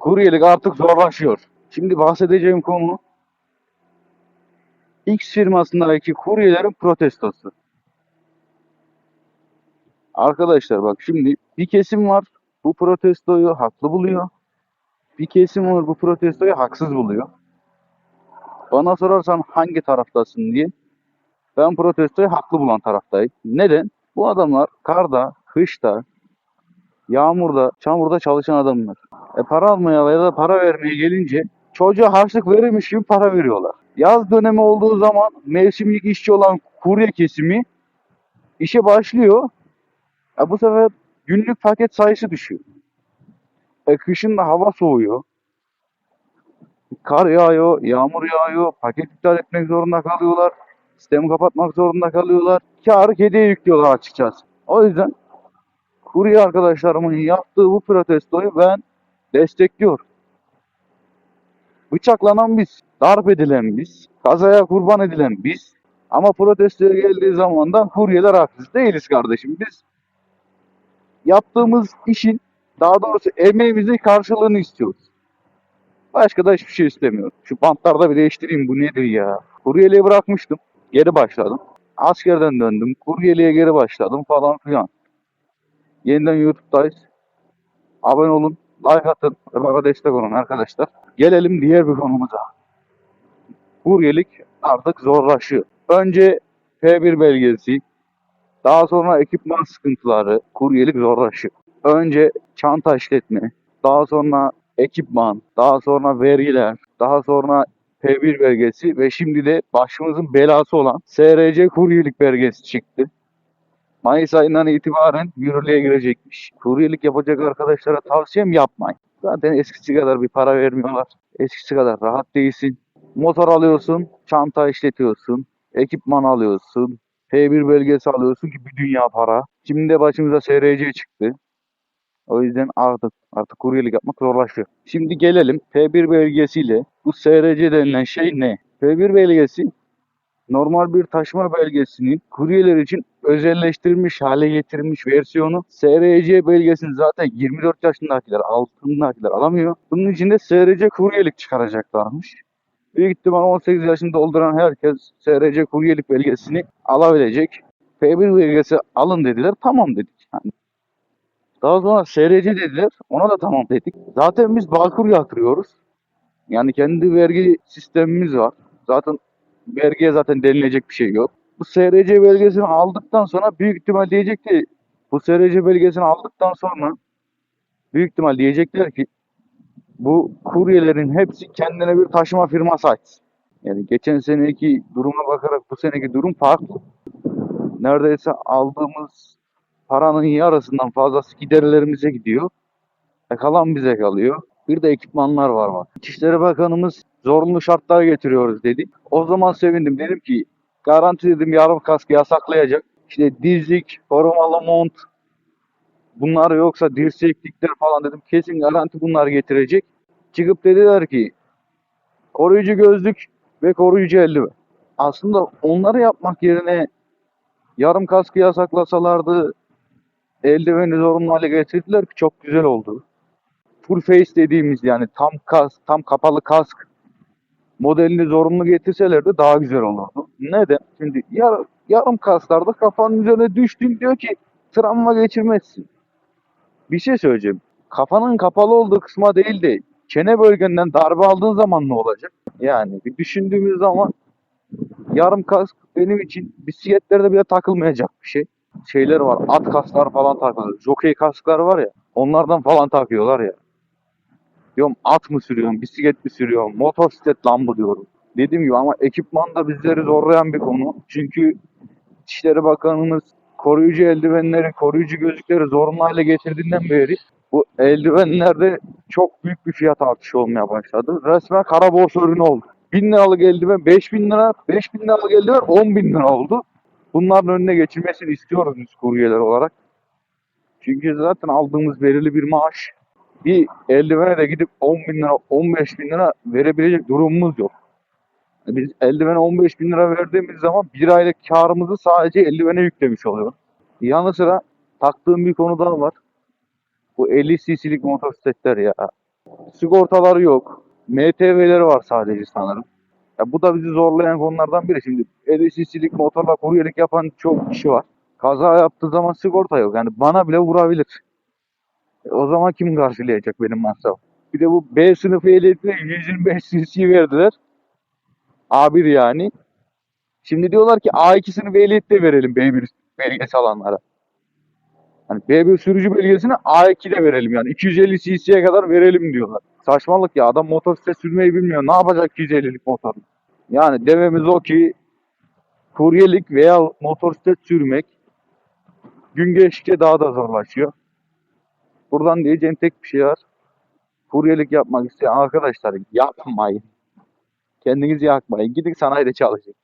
kuryelik artık zorlaşıyor. Şimdi bahsedeceğim konu X firmasındaki kuryelerin protestosu. Arkadaşlar bak şimdi bir kesim var bu protestoyu haklı buluyor. Bir kesim var bu protestoyu haksız buluyor. Bana sorarsan hangi taraftasın diye ben protestoyu haklı bulan taraftayım. Neden? Bu adamlar karda, kışta, yağmurda, çamurda çalışan adamlar. E para almaya ya da para vermeye gelince çocuğa harçlık verilmiş gibi para veriyorlar. Yaz dönemi olduğu zaman mevsimlik işçi olan kurye kesimi işe başlıyor. E bu sefer günlük paket sayısı düşüyor. E kışın da hava soğuyor. Kar yağıyor, yağmur yağıyor, paket iptal etmek zorunda kalıyorlar. Sistemi kapatmak zorunda kalıyorlar. Karı kediye yüklüyorlar açıkçası. O yüzden kurye arkadaşlarımın yaptığı bu protestoyu ben destekliyorum. Bıçaklanan biz, darp edilen biz, kazaya kurban edilen biz. Ama protestoya geldiği zaman da kuryeler haksız değiliz kardeşim. Biz yaptığımız işin, daha doğrusu emeğimizin karşılığını istiyoruz. Başka da hiçbir şey istemiyorum. Şu bantlarda bir değiştireyim bu nedir ya. Kuryeliği bırakmıştım. Geri başladım. Askerden döndüm. Kuryeliğe geri başladım falan filan. Yeniden YouTube'dayız. Abone olun, like atın ve bana destek olun arkadaşlar. Gelelim diğer bir konumuza. Kuryelik artık zorlaşıyor. Önce P1 belgesi, daha sonra ekipman sıkıntıları, kuryelik zorlaşıyor. Önce çanta işletme, daha sonra ekipman, daha sonra vergiler, daha sonra P1 belgesi ve şimdi de başımızın belası olan SRC kuryelik belgesi çıktı. Mayıs ayından itibaren yürürlüğe girecekmiş. Kuryelik yapacak arkadaşlara tavsiyem yapmayın. Zaten eskisi kadar bir para vermiyorlar. Eskisi kadar rahat değilsin. Motor alıyorsun, çanta işletiyorsun, ekipman alıyorsun, P1 belgesi alıyorsun ki bir dünya para. Şimdi de başımıza SRC çıktı. O yüzden artık artık kuryelik yapmak zorlaşıyor. Şimdi gelelim P1 belgesiyle bu SRC denilen şey ne? P1 belgesi normal bir taşıma belgesinin kuryeler için özelleştirilmiş hale getirilmiş versiyonu. SRC belgesini zaten 24 yaşındakiler, altındakiler alamıyor. Bunun için de SRC kuryelik çıkaracaklarmış. Büyük ihtimal 18 yaşını dolduran herkes SRC kuryelik belgesini alabilecek. P1 belgesi alın dediler. Tamam dedik. Yani daha sonra SRC dediler. Ona da tamam dedik. Zaten biz Bağkur yatırıyoruz. Yani kendi vergi sistemimiz var. Zaten vergiye zaten denilecek bir şey yok. Bu SRC belgesini aldıktan sonra büyük ihtimal diyecek ki bu SRC belgesini aldıktan sonra büyük ihtimal diyecekler ki bu kuryelerin hepsi kendine bir taşıma firması açsın. Yani geçen seneki duruma bakarak bu seneki durum farklı. Neredeyse aldığımız paranın yarısından fazlası giderlerimize gidiyor. E kalan bize kalıyor. Bir de ekipmanlar var bak. İçişleri Bakanımız zorunlu şartlar getiriyoruz dedi. O zaman sevindim. Dedim ki garanti dedim yarım kaskı yasaklayacak. İşte dizlik, korumalı mont, bunlar yoksa dirseklikler falan dedim. Kesin garanti bunlar getirecek. Çıkıp dediler ki koruyucu gözlük ve koruyucu eldiven. Aslında onları yapmak yerine yarım kaskı yasaklasalardı eldiveni zorunlu hale getirdiler ki çok güzel oldu. Full face dediğimiz yani tam kask, tam kapalı kask modelini zorunlu getirselerdi daha güzel olurdu. Neden? Şimdi yar, yarım kasklarda kafanın üzerine düştün diyor ki travma geçirmezsin. Bir şey söyleyeceğim. Kafanın kapalı olduğu kısma değil de çene bölgenden darbe aldığın zaman ne olacak? Yani bir düşündüğümüz zaman yarım kask benim için bisikletlerde bile takılmayacak bir şey. Şeyler var. At kasklar falan takılıyor. Jockey kasklar var ya. Onlardan falan takıyorlar ya. Diyorum at mı sürüyorum, bisiklet mi sürüyorum, motosiklet lan mı diyorum. Dediğim gibi ama ekipman da bizleri zorlayan bir konu. Çünkü İçişleri Bakanımız koruyucu eldivenleri, koruyucu gözlükleri zorunlu hale getirdiğinden beri bu eldivenlerde çok büyük bir fiyat artışı olmaya başladı. Resmen kara borsa ürünü oldu. 1000 liralık eldiven 5000 lira, 5000 liralık eldiven 10 bin lira oldu. Bunların önüne geçilmesini istiyoruz biz kuryeler olarak. Çünkü zaten aldığımız belirli bir maaş bir eldivene de gidip 10 bin lira, 15 bin lira verebilecek durumumuz yok. Biz eldivene 15 bin lira verdiğimiz zaman bir aylık karımızı sadece eldivene yüklemiş oluyor. Yanı sıra taktığım bir konu daha var. Bu 50 cc'lik motosikletler ya. Sigortaları yok. MTV'leri var sadece sanırım. Ya bu da bizi zorlayan konulardan biri. Şimdi LSC'lik motorla kuryelik yapan çok kişi var. Kaza yaptığı zaman sigorta yok. Yani bana bile vurabilir. E, o zaman kim karşılayacak benim masrafı? Bir de bu B sınıfı ehliyetine 125 cc verdiler. A1 yani. Şimdi diyorlar ki A2 sınıfı ehliyet de verelim B1 belgesi alanlara. Hani B1 sürücü belgesini A2 de verelim yani 250 cc'ye kadar verelim diyorlar. Saçmalık ya adam motosiklet sürmeyi bilmiyor. Ne yapacak 250'lik motor? Yani dememiz o ki kuryelik veya motosiklet sürmek gün geçtikçe daha da zorlaşıyor. Buradan diyeceğim tek bir şey var. Kuryelik yapmak isteyen arkadaşlar yapmayın. Kendinizi yakmayın. Gidin sanayide çalışın.